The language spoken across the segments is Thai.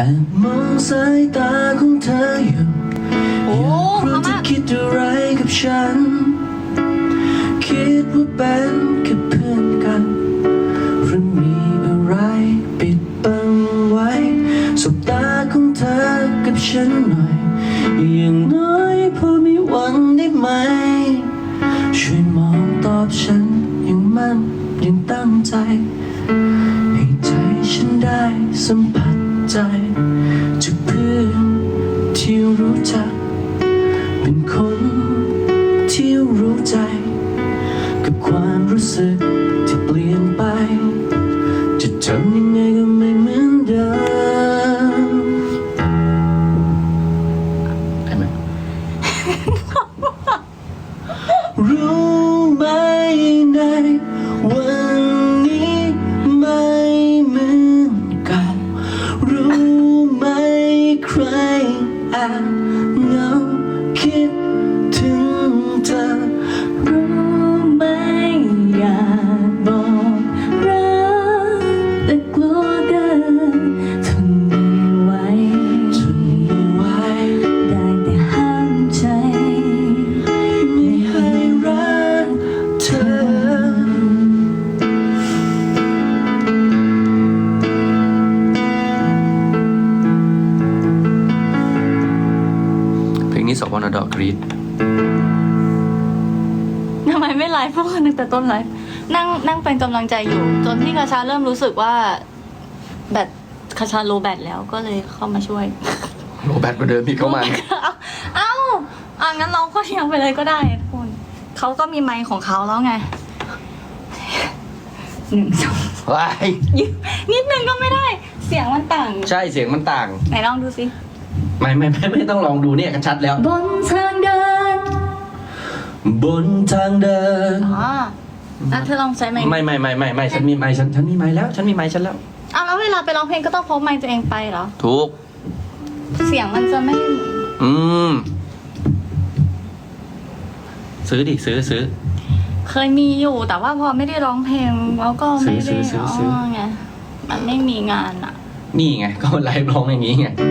แอบมองสายตาของเธออยู่โอ้อยากรู้เขาเธอมากคิดอะไรกับฉัน คิดว่าเป็นแค่เพื่อนกันหรือมีอะไรปิดบังไว้สบตาของเธอกับฉันหน่อยอย่างน้อยพอมีหวังได้ไหม ช่วยมองตอบฉันอย่างมั่นอย่างตั้งใจ ให้ใจฉันได้สัมผัส ใแสวรรณดอกกรีดทำไมไม่ไลฟ์พวกกันตั้งแต่ต้นไลฟ์นั่งนั่งเป็นกำลังใจอยู่ จนพี่กระชาเริ่มรู้สึกว่าแบตคาชาโลแบตแล้วก็เลยเข้ามาช่วย โรแบตมาเดิมพี่เข้ามาเนี่ยเอาเอ้าอะงั้นเราก็ยังไปเลยก็ได้ทุกคนเขาก็มีไมค์ของเขาแล้วไงหนึ่งสองว้ายยืนนิดนึงก็ไม่ได้ เสียงมันต่าง ใช่เสียงมันต่าง ไหนลองดูสิ ไม่ไม่ไม่ไม่ต้องลองดูเนี่ยกันชัดแล้ว บนทางเดิน บนทางเดิน อ๋ออะเธอลองใช้ไมค์ไม่ไม่ไม่ไม่ไม่ฉันมีไม้ฉันฉันมีไม้แล้ว ฉันมีไม้ฉันแล้ว เอาแล้วเวลาไปร้องเพลงก็ต้องพกไมค์ตัวเองไปเหรอ ถูก เสียงมันจะไม่ อืม ซื้อดิซื้อซื้อ เคยมีอยู่ แต่ว่าพอไม่ได้ร้องเพลงแล้วก็ไม่ซื้ได้อซื้อซื้อไง มันไม่มีงานอะ นี่ไง ก็ไลฟ์ร้องอย่างนี้ไงก็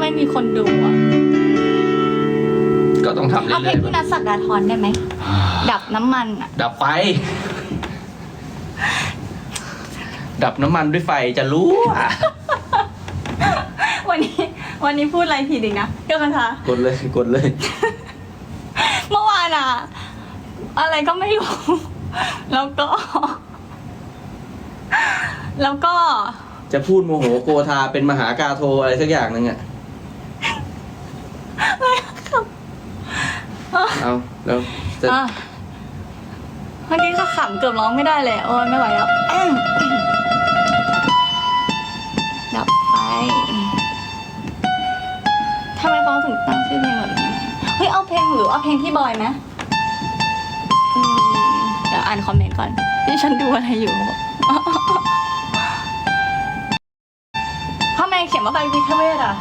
ไม่มีคนดูอะ ก็ต้องทำเรื่เอาเพลอยงพี่นัทสักดาทรได้ไหมๆดับน้ำมันอะดับไฟ ดับน้ำมันด้วยไฟจะรู้อะวันนี้ วันนี้พูดอะไรผิดอีกนะเกี่ยวกันคะกดเลยกดเลย เมื่อวานอะอะไรก็ไม่รู้ แล้วก็ แล้วก็ จะพูดโมโหโกธาเป็นมหากาโทอะไรสักอย่างหนึ่งอะ เอาแล้วจะอะเมื่อกี้ก็ขำเกือบร้องไม่ได้เลยโอ้ยไม่ไหวแล้วอื้อดับไฟทำไมเขาถึงตั้งชื่อเพลงแบบนี้เฮ้ยเอาเพลงหรือเอาเพลงที่บอยไหมอืมเดี๋ยวอ่านคอมเมนต์ก่อนที่ฉันดูอะไรอยู่ทำไมเขียนว่าใบวิทเวศอะ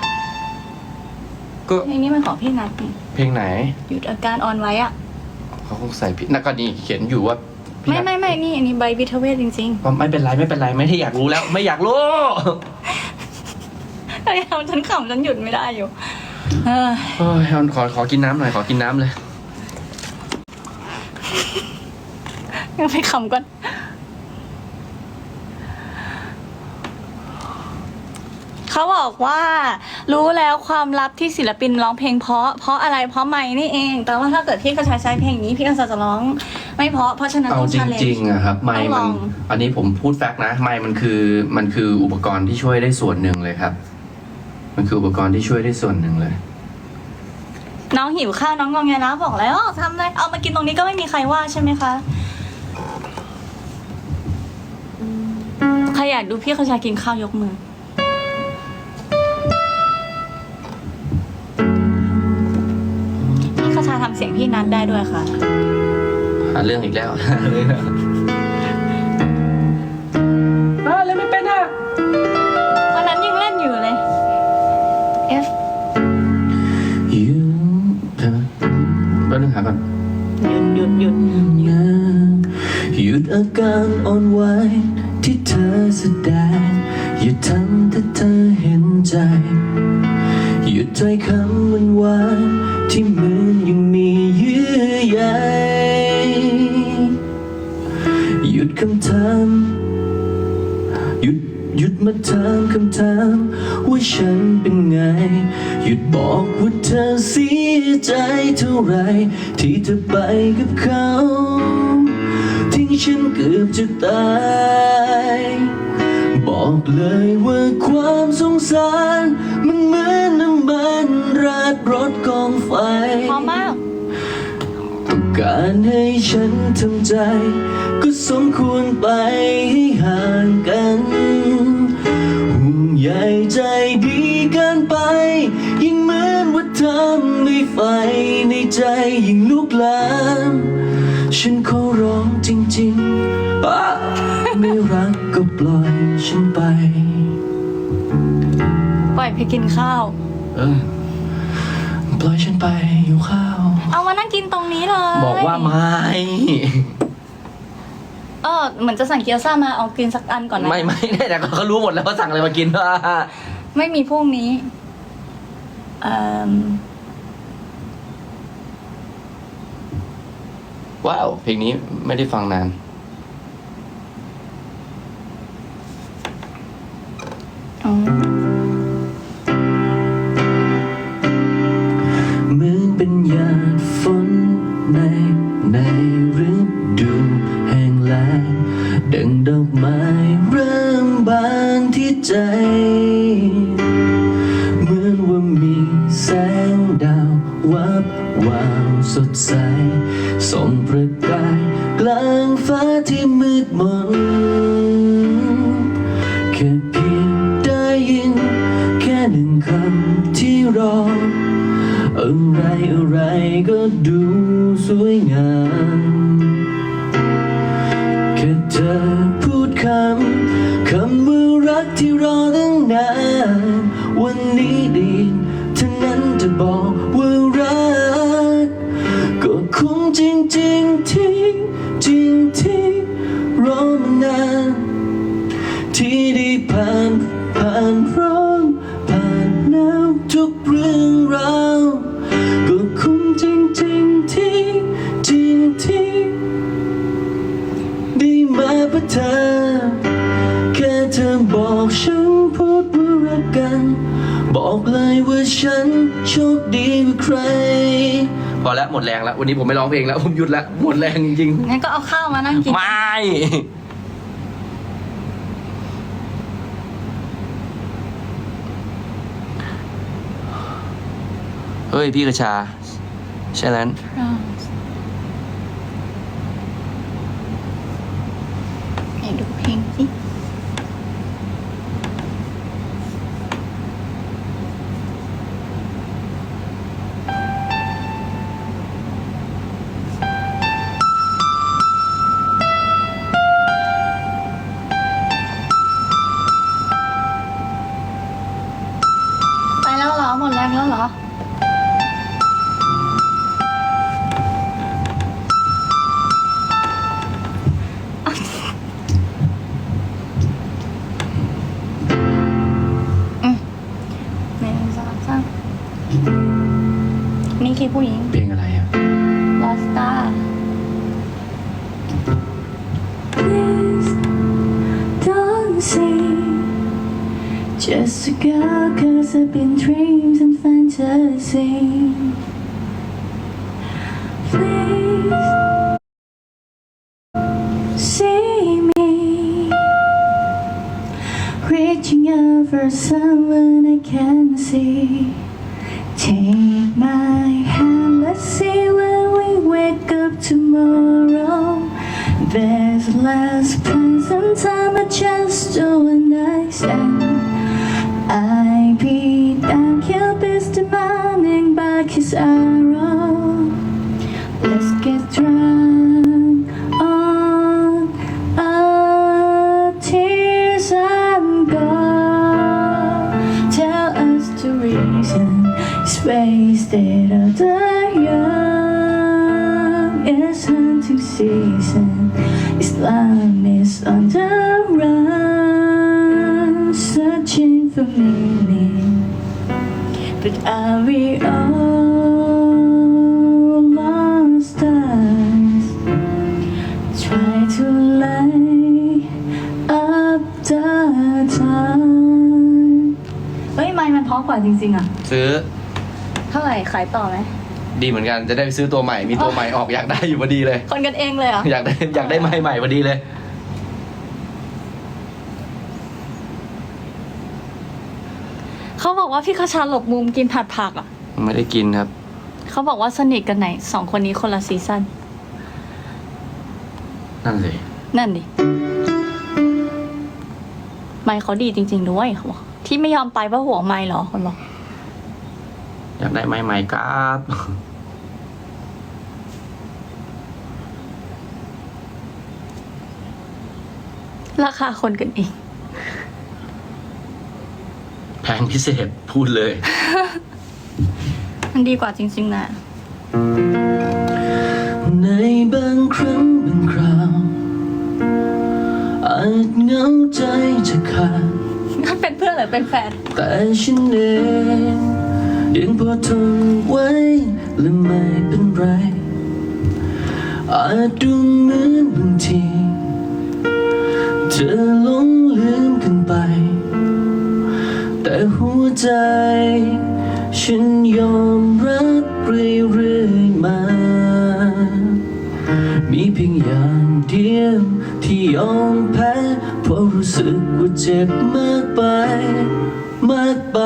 ก็เพลงนี้มันของพี่นัทนี่เพลงไหน หยุดอาการอ่อนไว้อะเขาคงใส่ผิดนักก็นี่เขียนอยู่ว่าพี่ไม่นัทไม่ไม่นี่อันนี้ใบวิทเวศจริงก็ไม่เป็นไรไม่เป็นไรไม่ได้อยากรู้แล้ว ไม่อยากรู้ ๆพยายามฉันขำฉันหยุดไม่ได้อยู่ เออโอ้ยเอาขอขอกินน้ำหน่อยขอกินน้ำเลยยังไปขำก่อน เขาบอกว่ารู้แล้วความลับที่ศิลปินร้องเพลงเพราะ เพราะอะไรเพราะไม่นี่เอง แต่ว่าถ้าเกิดพี่กระชายใช้เพลงนี้พี่กระชายจะร้องไม่เพราะเพราะฉะนั้นเอาต้องจชาเลนริงจ์ ๆอะครับไม้ต้องลมันอง อันนี้ผมพูดแฟกต์นะ ไม้มันคือมันคืออุปกรณ์ที่ช่วยได้ส่วนหนึ่งเลยครับ มันคืออุปกรณ์ที่ช่วยได้ส่วนหนึ่งเลย น้องหิวข้าวน้องงองแงนะบอกแล้วทำเลยเอามากินตรงนี้ก็ไม่มีใครว่าใช่ไหมคะใครอยากดูพี่กระชายกินข้าวยกมือ ชาทำเสียงพี่นัทได้ด้วยค่ะ หาเรื่องอีกแล้วหาเรื่องอ่าเล่นไม่เป็นอะวันนั้นยังเล่นอยู่เลย F อยู่ใช่ไหมแป๊บนึงหาก่อนหยุดหยุดหยุดหยุดอาการอ่อนไหวที่เธอแสดงอย่าทำถ้าเธอเห็นใจ หยุดถ้อยคำมันหวานๆที่เหมือนามหยุดหยุดมาถามคำถามว่าฉันเป็นไง หยุดบอกว่าเธอเสียใจเท่าไร ที่เธอไปกับเขา ทิ้งฉันเกือบจะตายบอกเลยว่าความสงสาร มันเหมือนน้ำมันราดรถกองไฟ พอมมาก การให้ฉันทำใจ ก็สมควรไปให้ห่างกันห่วงใยใจดีเกินไป ยิ่งเหมือนว่าทำให้ไฟในใจยิ่งลุกลาม ฉันขอร้องจริงๆอะไม่รักก็ปล่อยฉันไปปล่อยไปกินข้าว เออ ปล่อยฉันไปอยู่ข้าว เอามานั่งกินตรงนี้เลยบอกว่าไม่เออเหมือนจะสั่งเกี๊ยวซ่ามาเอากินสักอันก่อนนะไม่ไม่ได้แต่เขารู้หมดแล้วว่าสั่งอะไรมากินว่าไม่มีพรุ่งนี้เอ่มว้าว เพลงนี้ไม่ได้ฟังนาน อ๋อ วับวาวสดใสส่องประ จริงที่จริงที่รอมานานที่ได้ผ่านผ่านร้อนผ่านหนาวทุกเรื่องราวก็คงจริงจริงที่จริงที่ได้มาพื่อเธอแค่เธอบอกฉันพูดว่ารักกัน บอกเลยว่าฉันโชคดีกว่าใคร พอแล้วหมดแรงแล้ววันนี้ผมไม่ร้องเพลงแล้วผมหยุดแล้วหมดแรงจริงงั้นก็เอาข้าวมานั่งกิน ๆไม่เฮ้ยพี่กระชาใช่นั้นไหน just a girl cause I've been dreams and fantasy. Please see me reaching out for someone I can see. Take my hand, let's see when we wake up tomorrow. There's less place and time, I just don't understand. On the run, searching for meaning. But are we all monsters? Try to light up the time. เฮ้ย ไมค์มันเพราะกว่าจริง ๆ อะ ซื้อเท่าไหร่ ขายต่อไหม ดีเหมือนกันจะได้ไปซื้อตัวใหม่ มีตัวใหม่ออกอยากได้อยู่พอดีเลย คนกันเองเลยเหรอะ อยากได้อยากได้ไม้ใหม่พอดีเลย เขาบอกว่าพี่คชาหลบมุมกินผัดผักอะ ไม่ได้กินครับ เขาบอกว่าสนิทกันไหนสองคนนี้คนละซีซั่นนั่นสินั่นดิไมค์เขาดีจริง ๆ ด้วยเขาบอกที่ไม่ยอมไปเพราะห่วงไมค์เหรอคนบอกอยากได้ไม้ใหม่ครับ ราคาคนกันเองแพ งพิเศษพูดเลย มันดีกว่าจริงๆนะ ในบางครั้งบางคราวอาจเหงาใจจะขาดนั่นเป็นเพื่อนหรือเป็นแฟน แต่ฉันเองยังพอทนไว้และไม่เป็นไร อาจดูเหมือนบางที เธอหลงลืมกันไปแต่หัว ใจ ฉันยอมรับเรื่อยๆมา มีเพียงอย่างเดียวที่ยอมแพ้เพราะรู้สึกว่าเจ็บมากไป มากไป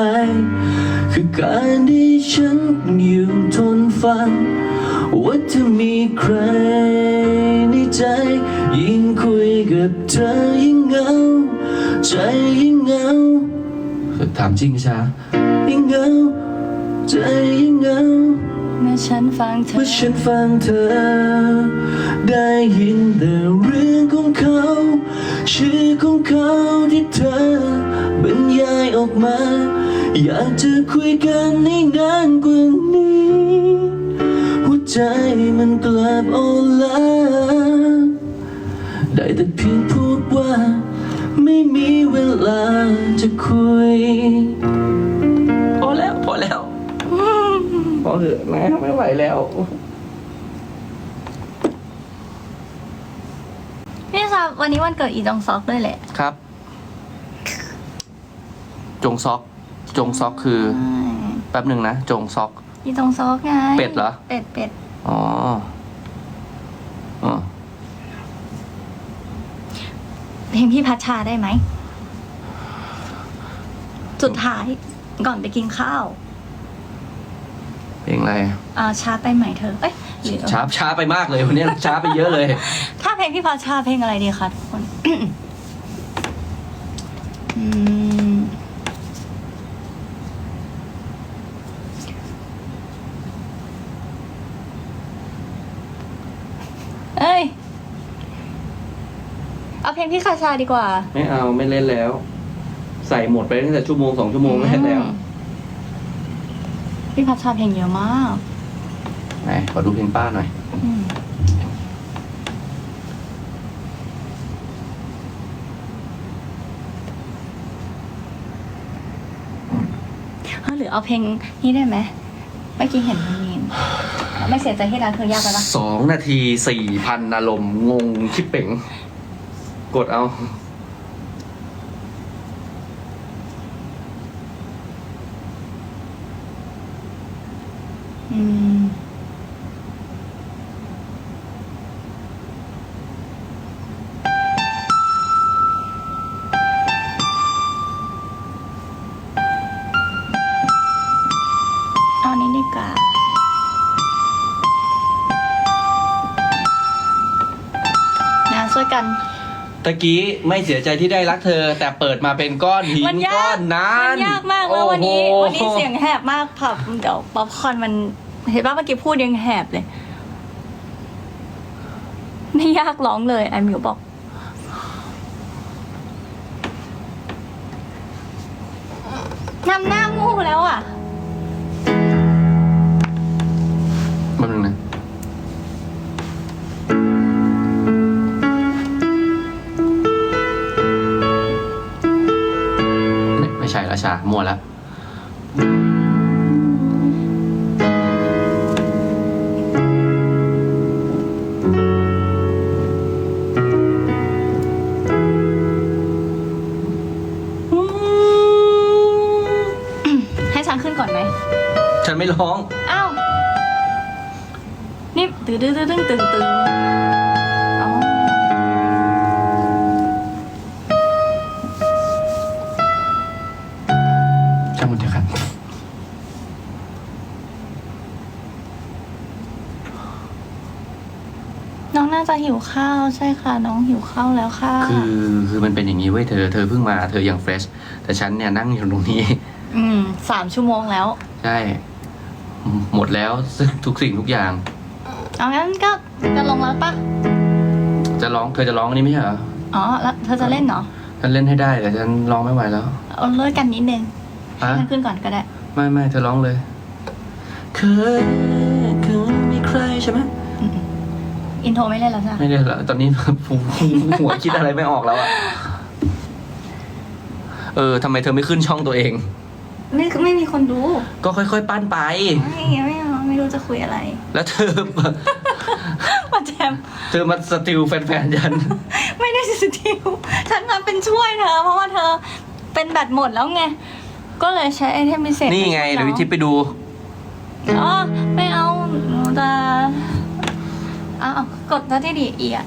คือการที่ฉันอยู่ทนฟังว่าถ้ามีใครในใจ ยิ่งคุยกับเธอยิ่งเหงา ใจยิ่งเหงา ถามจริงชายิ่งเหงาใจยิ่งเหงาเมื่อฉันฟังเธอเมื่อฉันฟังเธอ ได้ยินแต่เรื่องของเขา ชื่อของเขาที่เธอบรรยายออกมา อยากจะคุยกันให้นานกว่านี้ หัวใจมันกลับอ่อลาได้แต่เพียงพูดว่า ไม่มีเวลาจะคุย พอแล้ว พอแล้ว พอเถอะนะไม่ไหวแล้ว พี่ซาวันนี้วันเกิดอีจองซอกด้วยแหละ ครับ จงซอก จงซอกคือ แป๊บหนึ่งนะ จงซอก อีจองซอกไงเป็ดเหรอ เป็ดเป็ดอ๋ออ๋อ พลงพี่พัชชาได้ไหม สุดท้ายก่อนไปกินข้าวเพลงอะไร อ่าช้าไปไหมเธอ เอ้ยหรือช้าช้าไปมากเลยวันนี้ ช้าไปเยอะเลย ถ้าเพลงพี่พัชชาเพลงอะไรดีคะทุกคน อืมเอ้ย เอาเพ ลงพี่คาชาดีกว่า ไม่เอาไม่เล่นแล้ว ใส่หมดไปตั้งแต่ชั่วโมงสองชั่วโมงไม่เล่นแล้ว พี่พัชชาเพลงเยอะมาก ไหนขอดูเพลงป้าหน่อย อืมเฮ้ยหรือเอาเพลงนี้ได้ไหมเมื่อกี้เห็นมันมีไม่เสียใจที่ร้านเธอยากไปปะสองนาทีสี่พันอารมณ์งงชิบเป่ง กดเอา อืม ตะกี้ไม่เสียใจที่ได้รักเธอ แต่เปิดมาเป็นก้อนหินมันยาก ก้อนนั้นมันยากมากแล้ววันนี้ โอ้โหวันนี้เสียงแหบมากผับเดี๋ยวป๊อปคอร์นมัน เห็นป่ะเมื่อกี้พูดยังแหบเลย ไม่ยากร้องเลยไอมิวบอก มั่วแล้วให้ฉันขึ้นก่อนไหม ฉันไม่ร้อง อ้าว นี่ตึ้งตึ้งตึ้งตึ้งตึ้งะหิวข้าวใช่ค่ะน้องหิวข้าวแล้วค่ะ คือคือมันเป็นอย่างนี้เว้ยเธอ เธอเพิ่งมาเธอยังเฟรชแต่ฉันเนี่ยนั่งอยู่ตรงนี้ อืมสามชั่วโมงแล้ว ใช่ หมดแล้วซึ่งทุกสิ่งทุกอย่าง เอางั้นก็จะลงแล้วปะจะร้องเธอจะร้องอันนี้ไม่ใช่เหรออ๋อแล้วเธอจะเล่นเหรอฉันเล่นให้ได้แต่ฉันร้องไม่ไหวแล้วเอาเลิกกันนิดนึงให้มันขึ้นก่อนก็ได้ ไม่ไม่เธอร้องเลย เคยเคยมีใครใช่ไหม อินโทรไม่เล่นแล้วใช่ไหมไม่ได้แล้วตอนนี้หัวคิดอะไรไม่ออกแล้วอะเออทำไมเธอไม่ขึ้นช่องตัวเอง ไม่ไม่มีคนดูก็ค่อยๆ ปั้นไป ไม่ไม่เอาไม่รู้จะคุยอะไรแล้วเธอ มาแจมเธอมาสติลแฟนๆฉัน ไม่ได้สติลฉันมาเป็นช่วยเธอ เพราะว่าเธอเป็นแบตหมดแล้วไง ก็เลยใช้ไอเทมพิเศษนี่ไงเดี๋ยววิทิปไปดูอ๋อไม่เอาหนูจะเอ้าวกดแล้วที่ดีอีอะ